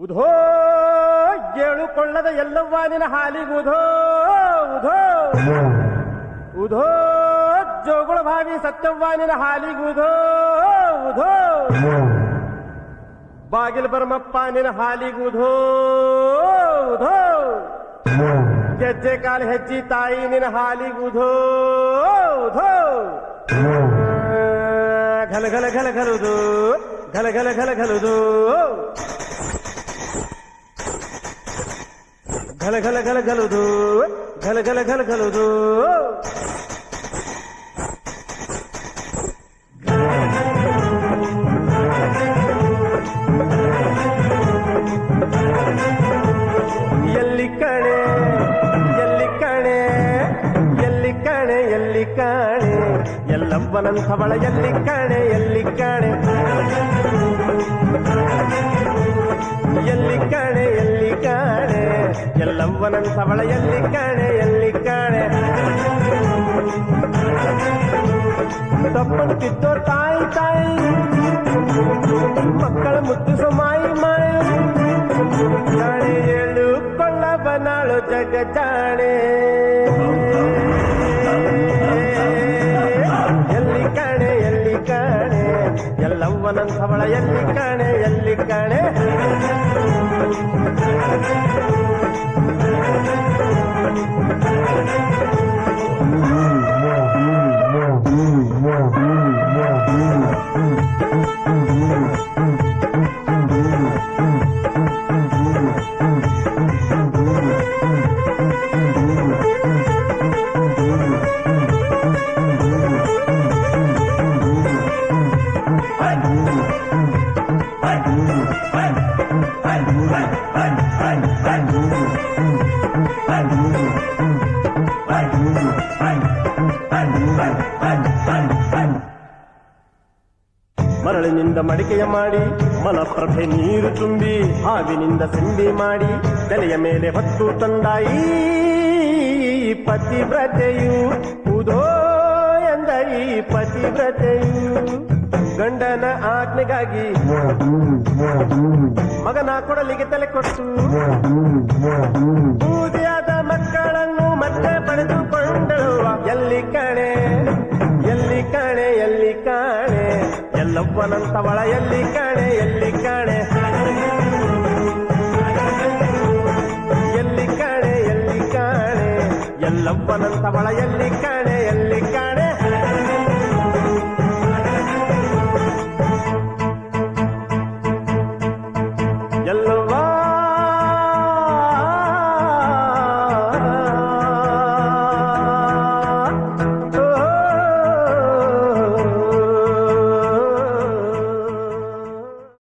ಉಧೋ ಏಳುಕೊಳ್ಳದ ಎಲ್ಲವ್ವ ನಿನ ಹಾಲಿಗೆ ಉಧೋ ಉಧೋ. ಉಧೋ, ಜೋಗುಳ ಭಾವಿ ಸತ್ಯವ್ವ ನಿನ ಹಾಲಿಗೆ ಉಧೋ ಉಧೋ. ಬಾಗಿಲು ಬರಮಪ್ಪ ನಿನ ಹಾಲಿಗೆ ಉಧೋ ಉಧೋ. ಗೆಜ್ಜೆ ಕಾಲು ಹೆಜ್ಜಿ ತಾಯಿ ನಿನ ಹಾಲಿಗೆ ಉಧೋ ಉಧೋ. ಘಲ ಘಲ ಘಲ ಘಲುದು, ಘಲ ಘಲ ಘಲ ಘಲುದು. ಘಲ ಘಲ ಘಲ ಘಲುದು ಘಲ ಘಲ ಘಲ ಘಲುದು ಎಲ್ಲಿ ಕಣೆ ಎಲ್ಲಿ ಕಣೆ ಎಲ್ಲಿ ಕಣೆ, ಎಲ್ಲಿ ಕಾಣೆ ಎಲ್ಲವ್ವನಂಥವಳ ಎಲ್ಲಿ ಕಣೆ ಎಲ್ಲಿ ಕಾಣೆ ಎಲ್ಲಿ ಕಾಣೆ. ಎಲ್ಲಿ ಕಾಣೆ ಎಲ್ಲವ್ವನಂಥವಳ ಎಲ್ಲಿ ಕಾಣೆ ಎಲ್ಲಿ ಕಾಣೆ ತಪ್ಪನ್ನು ಕಿತ್ತೋ ತಾಯಿ ತಾಯಿ ಮಕ್ಕಳ ಮುದ್ದು ಮಾಯಿ ಮಾಯಿ ಜಾಣೆ ಏಳು ಕೊಳ್ಳಬನಾಳು ಜಗ ಜಾಣೆ ಎಲ್ಲಿ ಕಾಣೆ ಎಲ್ಲಿ ಕಾಣೆ ಎಲ್ಲವ್ವನಂಥವಳ ಎಲ್ಲಿ ಕಾಣೆ ಎಲ್ಲಿ ಕಾಣೆ ಮರಳಿನಿಂದ ಮಡಿಕೆಯ ಮಾಡಿ, ಮಲಪ್ರಭೆ ನೀರು ತುಂಬಿ, ಹಾವಿನಿಂದ ಸಿಂಬಿ ಮಾಡಿ, ತಲೆಯ ಮೇಲೆ ಹೊತ್ತು ತಂದಾಯಿ ಪತಿವ್ರತೆಯು. ಉದೋ ಎಂದ ಈ ಪತಿವ್ರತೆಯು. ಗಂಡನ ಆಜ್ಞೆಗಾಗಿ ಮಗನ ಕೊಡಲಿಗೆ ತಲೆ ಕೊಟ್ಟು. ಬೂದಿಯಾದ ಮಕ್ಕಳನ್ನು ಮತ್ತೆ ಎಲ್ಲಿ ಕಾಣೆ ಎಲ್ಲಿ ಕಾಣೆ ಎಲ್ಲಿ ಕಾಣೆ ಎಲ್ಲಪ್ಪನಂತವಳ ಎಲ್ಲಿ ಕಾಣೆ ಎಲ್ಲಿ ಕಾಣೆ ಎಲ್ಲಿ ಕಾಣೆ ಎಲ್ಲಿ ಕಾಣೆ ಎಲ್ಲಪ್ಪನಂತವಳ ಎಲ್ಲಿ ಕಾಣೆ ಎಲ್ಲಿ ಕಾಣೆ